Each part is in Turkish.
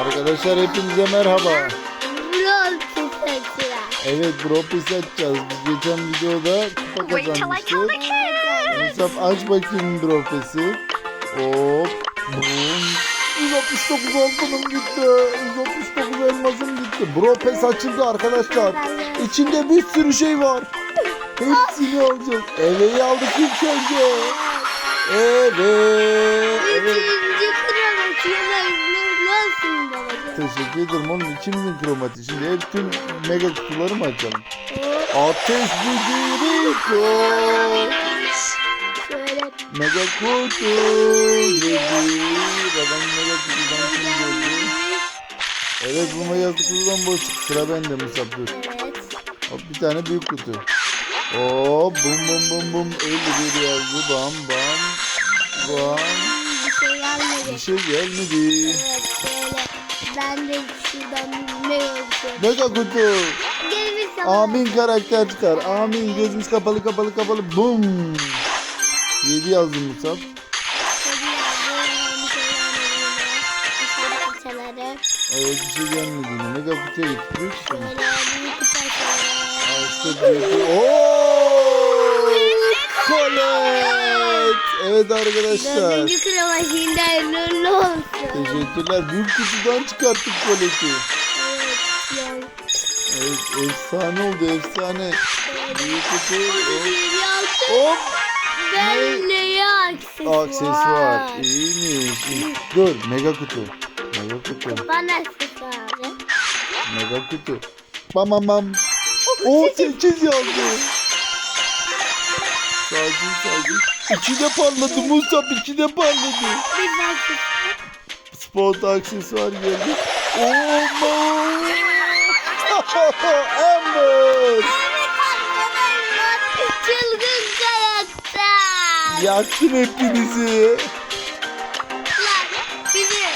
Arkadaşlar hepinize merhaba. Rol. Evet Bro Pass açacağız. Biz geçen videoda kupa kazanmıştık. Musab aç bakayım Bro Pass'i. Hop. Bum. 169 altınım gitti. 169 elmasım gitti. Bro Pass açıldı arkadaşlar. İçinde bir sürü şey var. Hepsini alacağız. Eve'yi aldık ilk önce. Evet. Evet. Teşekkür ederim oğlum ikimizin kromati. Şimdi hep tüm mega kutuları mı açalım? Ateş gücü Mega kutu yedi. Babam mega kutudan kim geldi? Evet bu mega kutudan boş. Sıra bende Musab dur. Evet. Hop bir tane büyük kutu. Hop bum bum bum bum. 51 yazdı. Bam bam. Bam. Bir şey gelmedi. Bir şey gelmedi. Evet. Ben de şuradan ne yazıyorum? Mega kutu. Bir. Amin karakter çıkar. Amin. Gözümüz kapalı kapalı kapalı. Bum. 7 yazdım Musab. Böyle bir. Evet bir şey gelmedi. Mega kutuya getiriyor ki şimdi. Şöyle büyük fırçaları. Aa, Evet arkadaşlar. Dördüncü kronometrinde hayırlı olsun. Teşekkürler. Büyük kutudan çıkarttık koleti. Evet. Yani. Evet efsane oldu efsane. Büyük kutu. Hop. Ben neye aksesuar? Aksesuar. İyiymiş. iyi. Dur mega kutu. Mega kutu. Bana aksesuarı. Mega kutu. Bam bam bam. O 8 yazdı. Sakin sakin. İki de parladı Musab iki de parladı. Bir aksesuar. Spot aksesuar geldi. Oh no. Amber. Çılgın karakter. Yaktın hepinizi. Bizi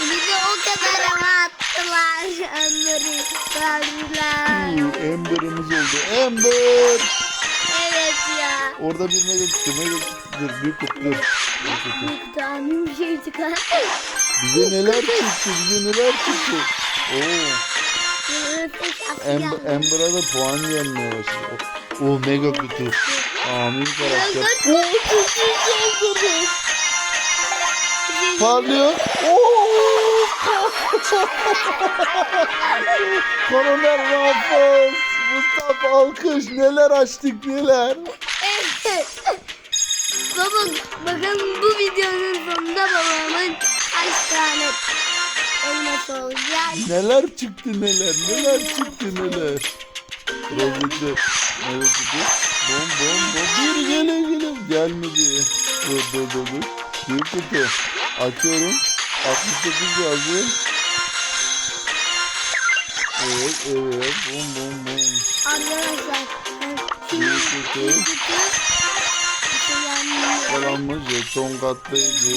bizi o kadar ama attılar. Onları verdiler. Amber'ımız oldu. Amber. Orada bir mega kutu. Mega kutu. Dur büyük kutu. Dur. Kutu. Tane bir şey çıkar. Bize neler çıktı? Bize neler çıktı? Oo. Amber, Amber'a da puan gelmeye başladı. O oh, mega kutu. Amin karakter. Oo, çok iyi Parlıyor. Oo. Koroner Rafız. Mustafa Alkış. Neler açtık neler. Baba bakın bu videonun sonunda babamın kaç tane elması olacak. Neler çıktı neler. Neler çıktı neler. Rozeti. Mega kutu. Bom bom bom. Bir gele gele. Gelmedi. Dur dur dur dur. Bir kutu. Açıyorum. 69 yazdı. Evet evet. Bom bom bom. Arkadaşlar Bir kutu. bir kutu. Kalanmış jeton katlayıcı.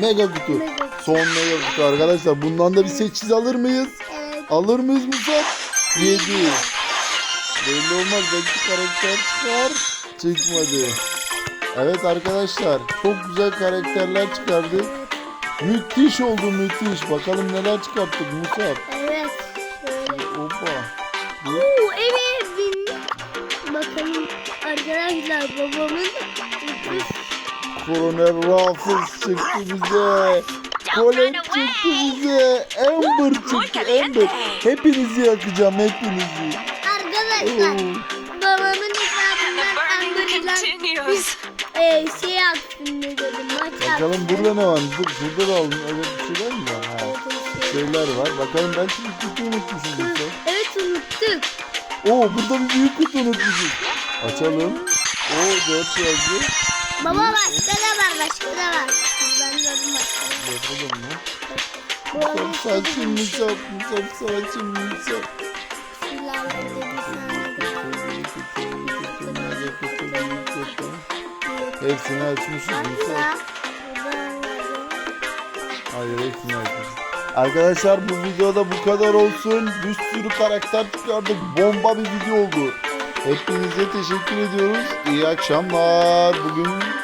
Mega kutu. Mega. Son mega kutu arkadaşlar. Bundan da bir 8 alır mıyız? Evet. Alır mıyız Musab? 7. Belli olmaz. Belki karakter çıkar. Çıkmadı. Evet arkadaşlar. Çok güzel karakterler çıkardık. Müthiş oldu müthiş. Bakalım neler çıkarttık Musab. Evet. Şöyle. Hoppa. Oo, evet. Bakalım arkadaşlar babamın Koroner Rafız çıktı bize. Colette çıktı bize. Amber çıktı Amber. Hepinizi yakacağım hepinizi. Arkadaşlar Oo. babamın hesabından Amber'la continues. e, şey atsın ne dedim maç Bakalım burada ne var? Dur şurada da alın. Öyle bir şeyler mi var? Ha. Evet, şey. Şeyler var. Bakalım ben şimdi kutu unutmuşum. Musa. Evet unuttuk. Oo burada bir büyük kutu unutmuşuz. Açalım. Oo 4 yazdı. Baba başka da var başka da var. Ben gördüm başka. Bakalım mı? Musab arada saçın Musab. Musab saçın Musab. silahlar dedi Hepsini açmışız. Hayır hepsini açmışız. Arkadaşlar bu videoda bu kadar olsun. Bir sürü karakter çıkardık. Bomba bir video oldu. Hepinize teşekkür ediyoruz. İyi akşamlar. Bugün